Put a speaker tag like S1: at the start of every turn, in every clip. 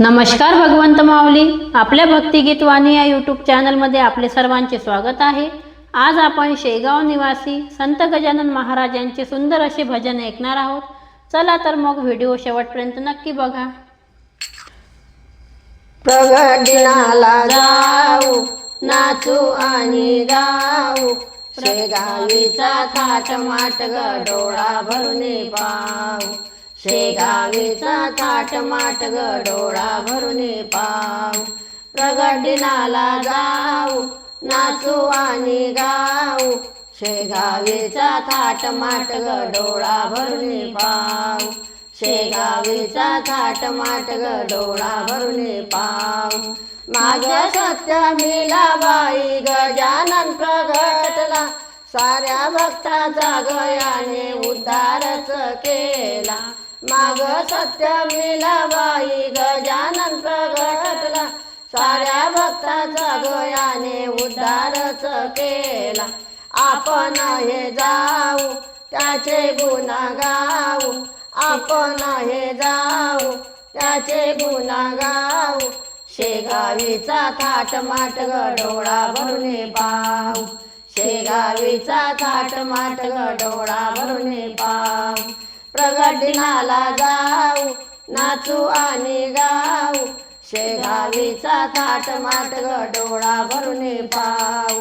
S1: नमस्कार भगवंत माऊली. आपल्या भक्तिगीत वाणी या यूट्यूब चॅनलमध्ये आपले सर्वांचे स्वागत आहे. आज आपण शेगाव निवासी संत गजानन महाराज यांचे सुंदर असे भजन ऐकणार आहोत. चला तर मग व्हिडिओ शेवटपर्यंत नक्की बघा.
S2: प्रगटिनाला जाऊ नाचू आणि गाऊ. शेगावीचा थाट माट ग डोळा भरून पाऊ शेगावीचा थाट माट ग डोळा भरून पाव प्रगटिनाला जाऊ नाचू आणि गाऊ. शेगावीचा थाट माट ग डोळा भरून पाव शेगावीचा थाट माट ग डोळा भरून पाव माझ्या सत्य मीलाबाई गजानन प्रगटला. साऱ्या भक्ताचा गयाने उद्धारच केला. माग सत्य मिलाबाई गजानन प्रगटला. साऱ्या भक्ताचा गयाने उद्धारच केला. आपण हे जाऊ त्याचे गुन्हा गाऊ आपण हे जाऊ त्याचे गुन्हा गाऊ शेगावीचा थाट माट ग डोळा भरून पाऊ शेगावीचा थाट माट ग डोळा भरून पाऊ प्रगटिनाला जाऊ नाचू आणि गाऊ. शेगावीचा थाट माट ग डोळा भरून पाऊ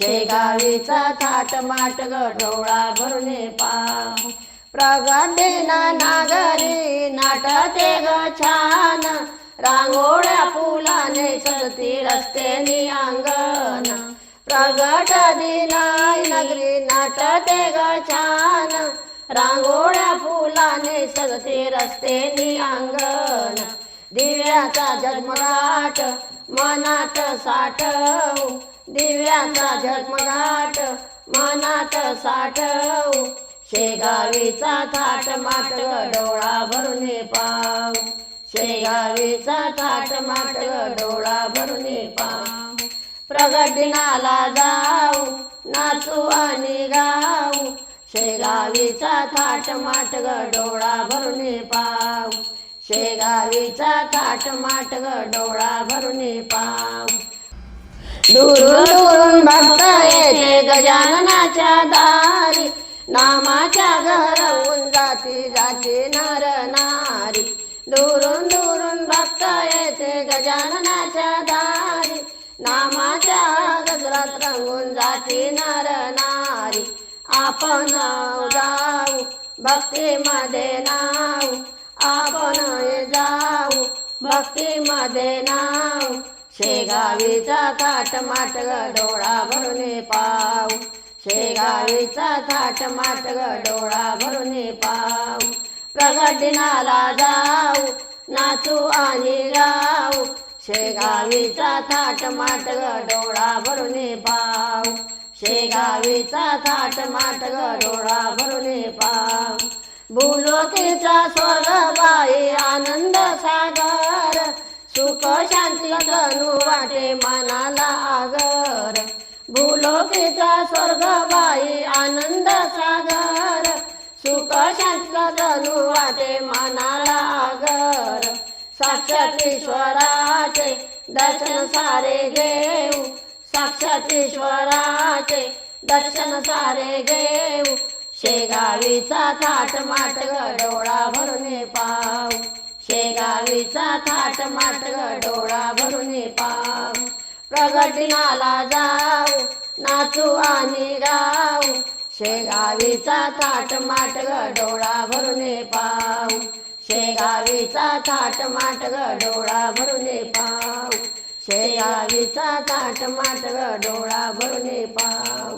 S2: शेगावीचा थाट माट ग डोळा भरून पाऊ प्रगतीना नागरी नाटते ग छान. रांगोळ्या फुलाने सरती रस्ते अंगण. प्रगट दिनाय नगरी नाटते ग छान. रांगोळ्या फुलाने सजते रस्त्यानी अंगण. दिव्याचा जगमगाट मनात साठव. दिव्याचा जगमगाट मनात साठव. शेगावीचा थाट माट डोळा भरून पाव. शेगावीचा थाट माट डोळा भरून पाव. प्रगटिनाला जाऊ नाचू आणि गाऊ. शेगावीचा थाट माट ग डोळा भरून पाव. शेगावीचा थाट माट ग डोळा भरून पाव. दुरून दुरून भक्त येते गजाननाच्या दारी. नामाच्या घरवून जाती जाती नर नारी. दुरून दुरून भक्त येते गजाननाच्या दारी. नामाच्या गजरात रंगून जाती नर नारी. आपण जाऊ भक्तीमध्ये नाव आपण जाऊ भक्तीमध्ये नाव शेगावीचा थाट माट डोळा भरून पाव शेगावीचा थाट माट डोळा भरून पाव प्रगटिनाला जाऊ नाचू आणि गाऊ. शेगावीचा थाट माट डोळा भरून पाव शेगावीचा थाट माट गरोडा डोळा भरून पाव. भूलोकीचा स्वर्ग बाई आनंद सागर. सुख शांती तनु वाटे मनाला आगर. भूलोकीचा स्वर्ग बाई आनंद सागर. सुख शांती तनु वाटे मनाला आगर. साक्षात ईश्वराचे दर्शन सारे घेऊ. साक्षात ईश्वराचे दर्शन सारे घेऊ. शेगावीचा थाट माट डोळा भरून पाव शेगावीचा थाट माट डोळा भरून पाव प्रगटिनाला जाऊ नाचू आणि गाऊ. शेगावीचा थाट माट डोळा भरून पाव शेगावीचा थाट माट डोळा भरून पाव शेगावीचा थाट माट ग डोळा भरून पाऊ